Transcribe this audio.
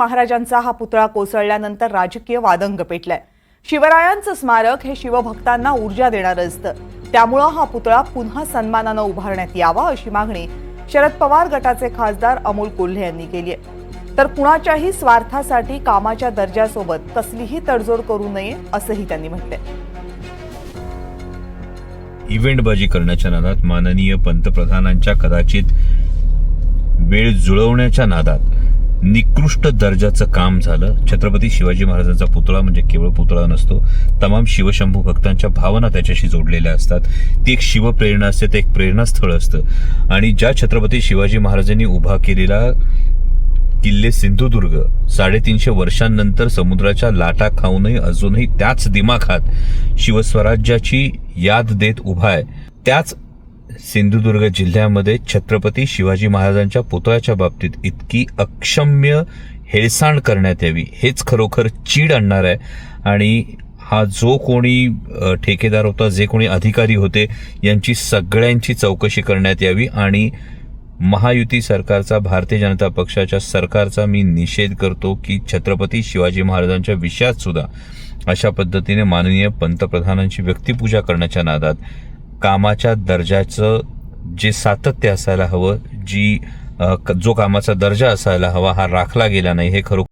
महाराजांचा हा पुतळा कोसळल्यानंतर राजकीय वादंग पेटलाय. शिवरायांचं स्मारक हे शिवभक्तांना ऊर्जा देणारं असतं. त्यामुळं हा पुतळा पुन्हा सन्मानानं उभारण्यात यावा अशी मागणी शरद पवार गटाचे खासदार अमोल कोल्हे यांनी केली आहे. तर कुणाच्याही स्वार्थासाठी कामाच्या दर्जासोबत कसलीही तडजोड करू नये असंही त्यांनी म्हटलंय. इव्हेंटबाजी करण्याच्या नादात माननीय पंतप्रधानांच्या कदाचित वेळ जुळवण्याच्या नादात निकृष्ट दर्जाचं काम झालं. छत्रपती शिवाजी महाराजांचा पुतळा म्हणजे केवळ पुतळा नसतो तमाम शिवशंभू भक्तांच्या भावना त्याच्याशी जोडलेल्या असतात. ती एक शिवप्रेरणा असते ते एक प्रेरणास्थळ असतं. आणि ज्या छत्रपती शिवाजी महाराजांनी उभा केलेला किल्ले सिंधुदुर्ग साडेतीनशे वर्षांनंतर समुद्राच्या लाटा खाऊनही अजूनही त्याच दिमाखात शिवस्वराज्याची याद देत उभा आहे. त्याच सिंधुदुर्ग जिल्ह्यामध्ये छत्रपती शिवाजी महाराजांच्या पुतळ्याच्या बाबतीत इतकी अक्षम्य हेळसांड करण्यात यावी हेच खरोखर चीड आणणार आहे. आणि हा जो कोणी ठेकेदार होता जे कोणी अधिकारी होते यांची सगळ्यांची चौकशी करण्यात यावी आणि महायुती सरकारचा भारतीय जनता पक्षाच्या सरकारचा मी निषेध करतो की छत्रपती शिवाजी महाराजांच्या विषयात सुद्धा अशा पद्धतीने माननीय पंतप्रधानांची व्यक्तिपूजा करण्याच्या नादात कामाच्या दर्जाचं जे सातत्य असायला हवं जी क- जो कामाचा दर्जा असायला हवा हा राखला गेला नाही हे खरोखर